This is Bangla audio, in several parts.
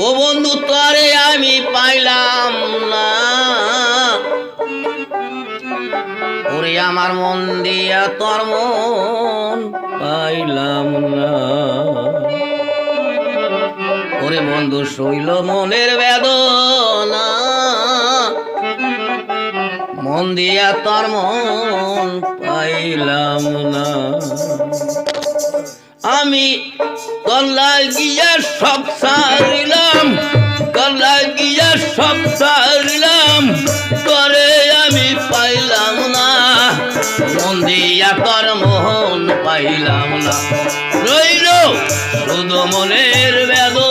ও বন্ধু, তরে আমি পাইলাম না। ওরে আমার মন দিয়া তোর মন পাইলাম না। ওরে বন্ধু, শৈল মনের বেদনা। মন দিয়া তোর মন পাইলাম না। আমি গলায় গিয়া সব সারিলাম পাইলাম না। রইল শুধু মনের বেদনা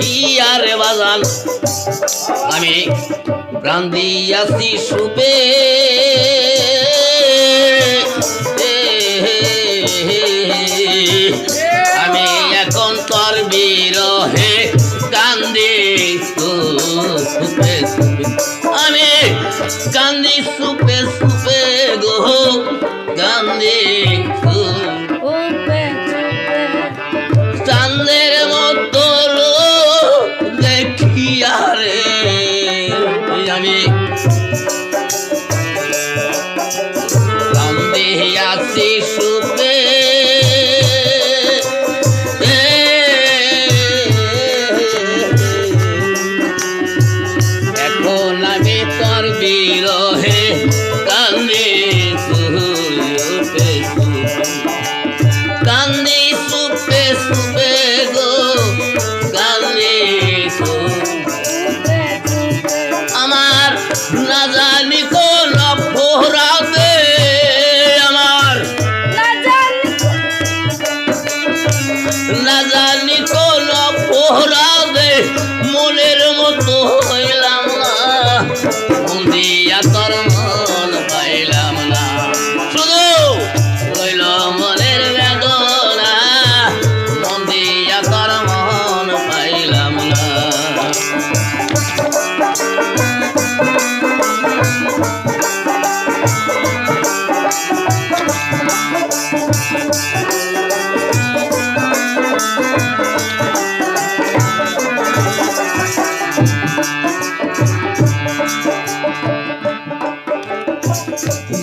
দেখি আর বাজান। আমি প্রাণ দিয়াছি সুপে। আমি এখন তোর বিরহে কান্দি আমি কান্দি সুপে। বিরহে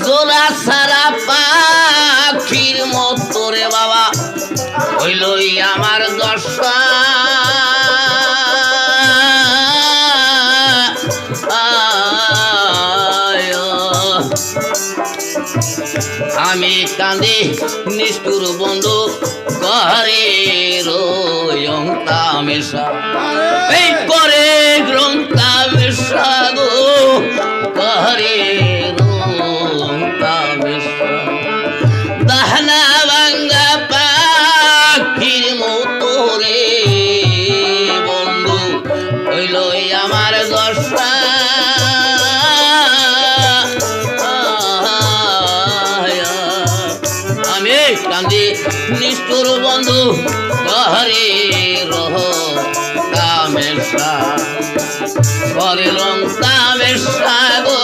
জোড়া সারা পাখির মতো রে বাবা। হইলই আমার দশা। আমি কাঁদি নিষ্ঠুর বন্ধু করে রোয়ংতা মেশা। এই করে গ্রন্থা মেশা গো। নিষ্ঠুর বন্ধু কহরে রহ কামেশা করে রং কামেশা গো।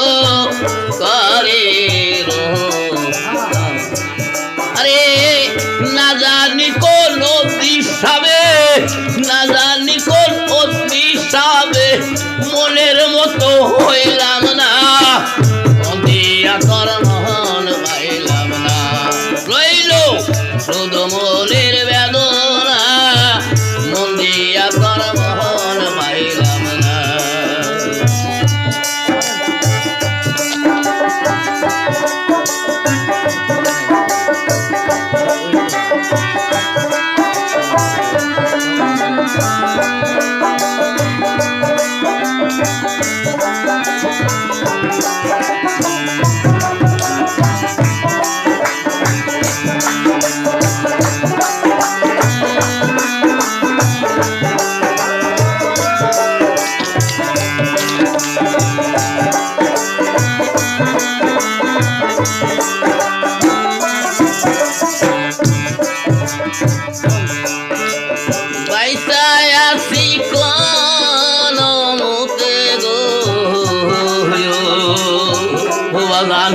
বাগান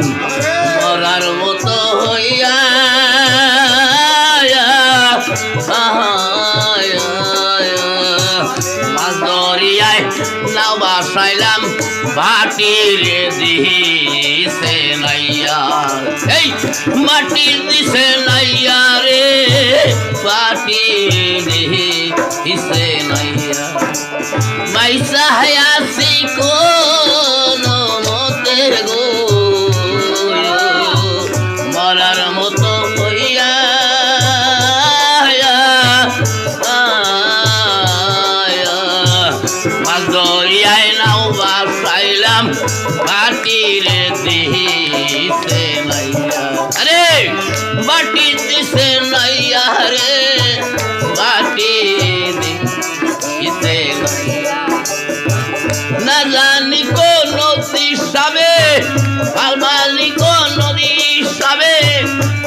মরার মতো হইয়া দরিয়ায় নাও বাসাইলাম ভাটির দিছে নাইয়া। এই মাটি দিছে নাইয়া রে পাটি দিছে নাইয়া। মাইসা হায়াসি কোন বাটির দিছে নাইয়া আরে বাটি দিছে নাইয়া রে বাটি দিছে না জানি কোন দিশাবে আলবালি কোন দিশাবে মনের